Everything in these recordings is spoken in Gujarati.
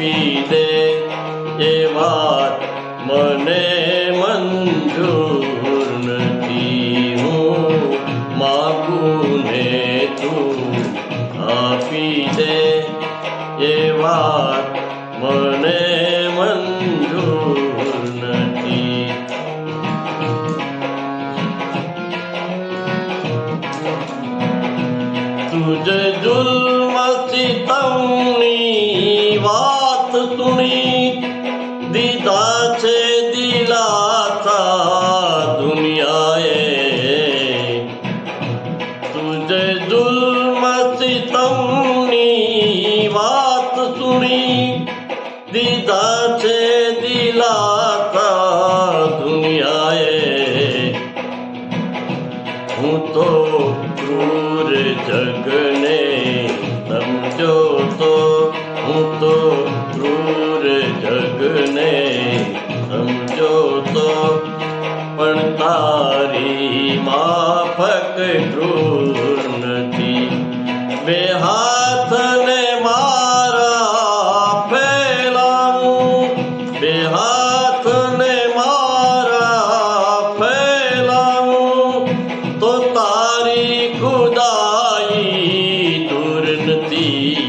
આપી દે એ વાત મને મંજૂર નથી. હું માગું ને તું આપી દે એ વાત મને મંજૂર નથી. તુજ જુલ્મ साथ तुणी दीदा छे दिला था दुनिया तुझे जुल्म सितमनी बात सुनी दीदा छे दिला था दुनिया हूँ तो क्रूर जग તારી માફક ક્રૂર નથી બે હાથને મારા ફેલાવું, બે હાથને મારા ફેલાવું, તો તારી ખુદાઈ દૂર નથી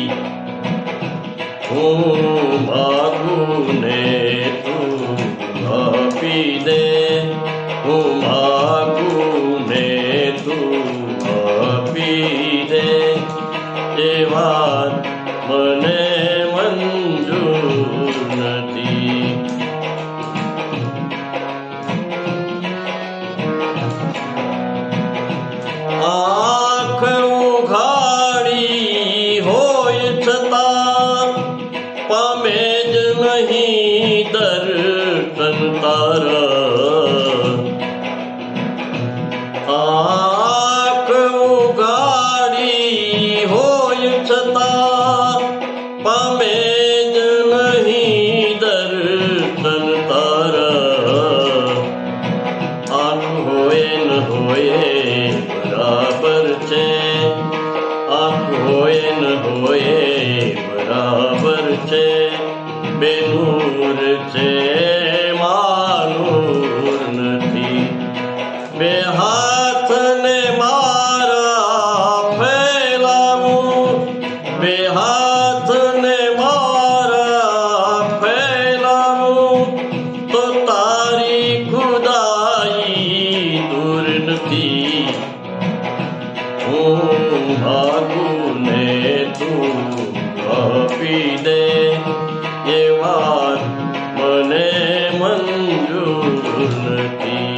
હું માગું ને તું આપી દે. હું માગું ને તું આપી દે એ મને મંજૂર નથી વાત મને મંજૂર નથી.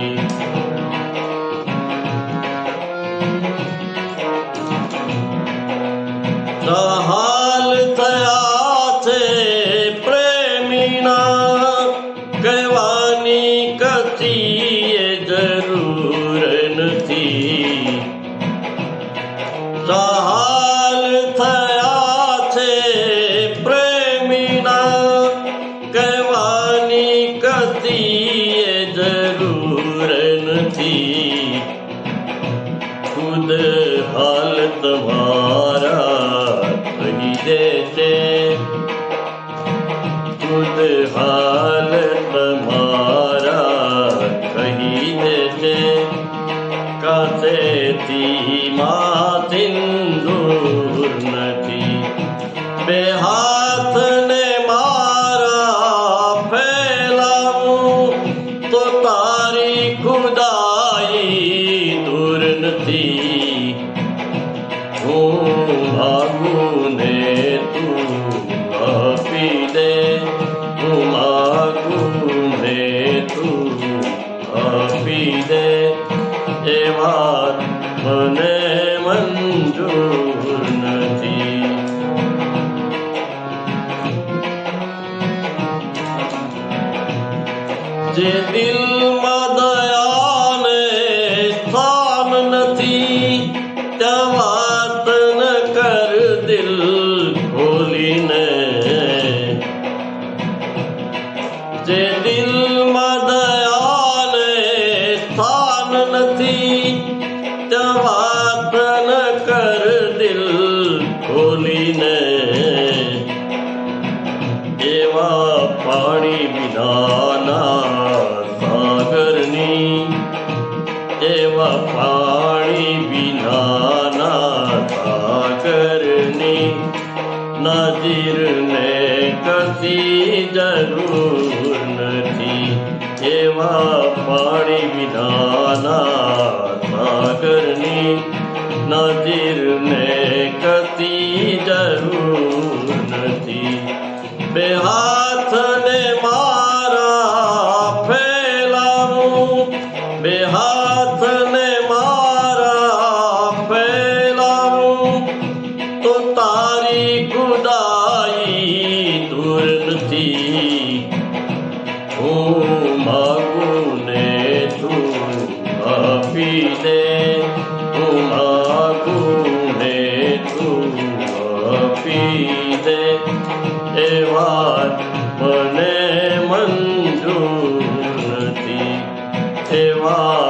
હાલ તમારા કહી દે છે ખુદ હાલ તમારા કહી દે છે કાસેથી માં દૂર નથી. બે હાથને મારા ફેલાવું, તો તારી ખુદાઈ દૂર નથી. હું માગું ને તું આપી દે હું માગુને તું આપી દે એ વાત મને મંજૂર નથી. જે દિલમાં જે દિલમાં દયાને સ્થાન નથી, ત્યાં કર દિલ ખોલીને. એવા પાણી વિનાના સાગરની, એવા પાણી વિનાના સાગરની નજીરને કસી જરૂર કતી પીને ગુમા ગુમે તું પીને એવા મને મંજૂર નથી એવા